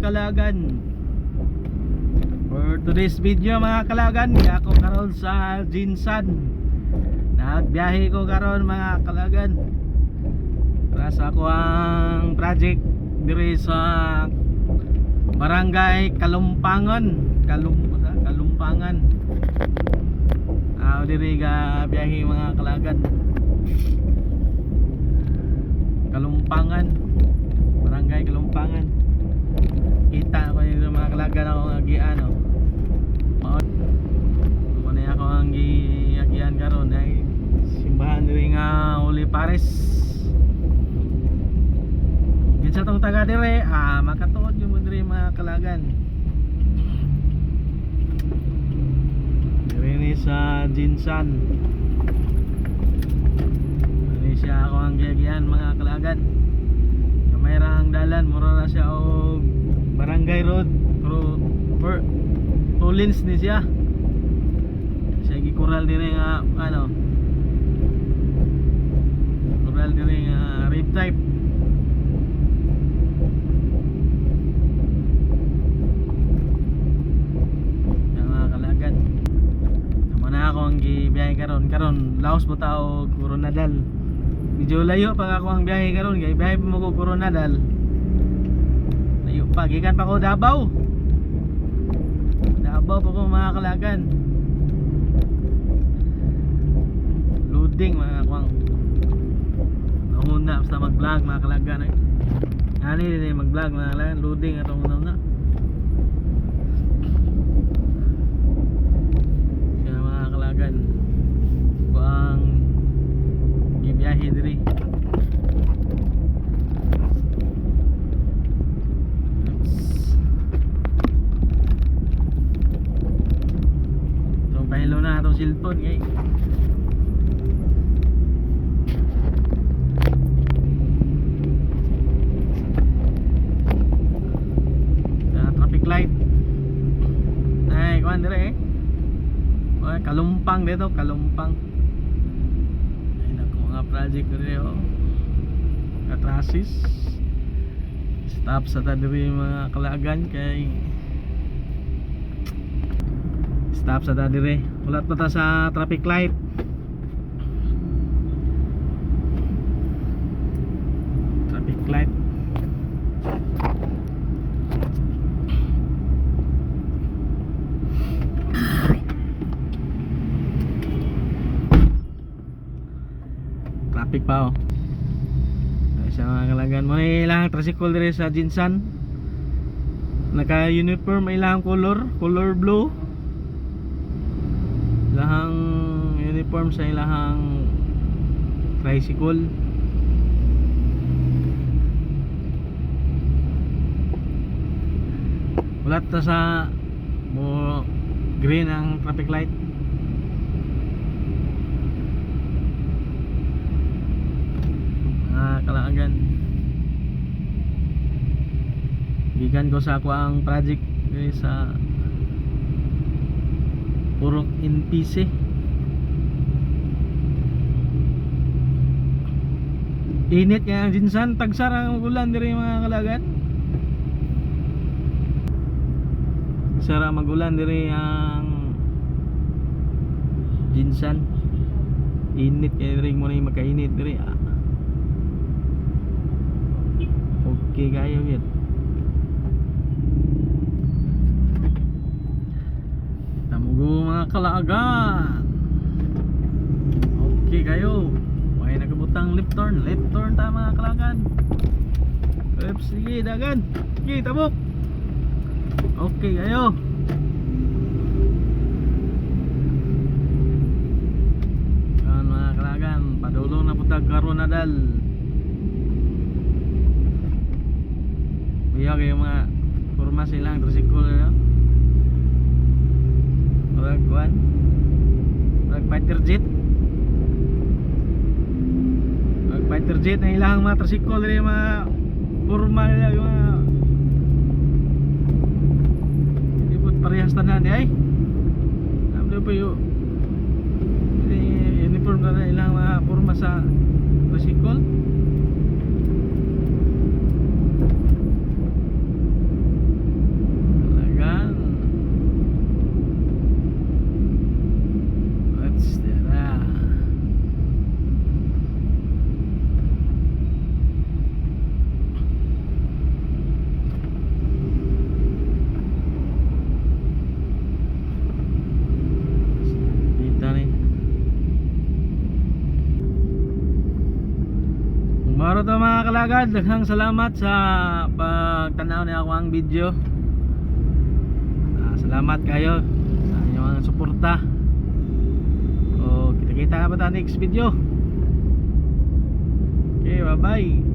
kalagan. For today's video mga kalagan ako karon sa Jinsan. Nagbiyahe ko karon mga kalagan. Para sa ako ang project Diri sa Barangay Kalumpangan Kalum Kalumpangan. Ah, diri ga biyahe mga kalagan. Kalumpangan. Barangay Kalumpangan Kita ko yung mga kalagan ako nga giano Maot Muna ako ang giyagian karon ay simbahan diri nga Uli Pares Kinsa tong taga dire ah makatuod yung mo diri mga kalagan. Diri sa Jinsan. Diri siya ako ang giyagian mga kalagan. Kamera ang dalan mura na siya og barangay road pero per two lanes ni siya. Siya gikural dire nga ano? Kural dire nga rib type. Yan mga kalagan Tama na ako ang gibiyahe karon karon laos mo tao Coronadal. Medyo layo pa ako ang biyahe karon kay biyahe mo ko Coronadal layo pa gikan pa ko Davao Davao pa ko mga kalagan. Loading mga kwang. Nahuna basta mag vlog mga kalagan. Eh. Ani din mag vlog mga kalagan? Loading atong una Kaya mga kalagan ko ang gibiyahe diri Itong cellphone kay Sa traffic light. Ay, kuhan dire eh. Oy, kalumpang dito, kalumpang. Ay, naku nga project rin oh. Katrasis. Stop sa tadiri mga kalagan kay Stop sa tadiri Ulat pa ta sa traffic light. Traffic light. Traffic pa oh. Sa mga kalagan mo ilang tricycle dire sa Jinsan. Naka uniform ilang color color blue ilahang uniform sa ilahang tricycle. Ulat ta sa mo green ang traffic light. Mga kalaagan. Gikan ko sa ako ang project eh, sa Purok NPC init nga ang jinsan tagsara ang ulan diri mga kalagan sara magulan diri ang jinsan init kay diri mo na makainit diri ah. Okay kayo yun. Tamugo mga kalaagan. Okay kayo. May nagabutang left turn. Left turn ta mga kalaagan. Oops, sige dagan. Sige tabok. Okay kayo. Yan mga kalaagan. Padulong na putag karonadal. Iya kayo mga forma silang tricycle no? Murag kuan Murag fighter jet. Murag fighter jet. Na ilang mga tricycle rin mga forma nila yung mga Hindi po parehas tanan ay! Alam nyo po yung uniform na ilang mga forma sa kalagad, daghang salamat sa pagtanaw ni ako ang video. Ah, salamat kayo sa inyong suporta. O kita-kita na ba next video? Okay, bye-bye.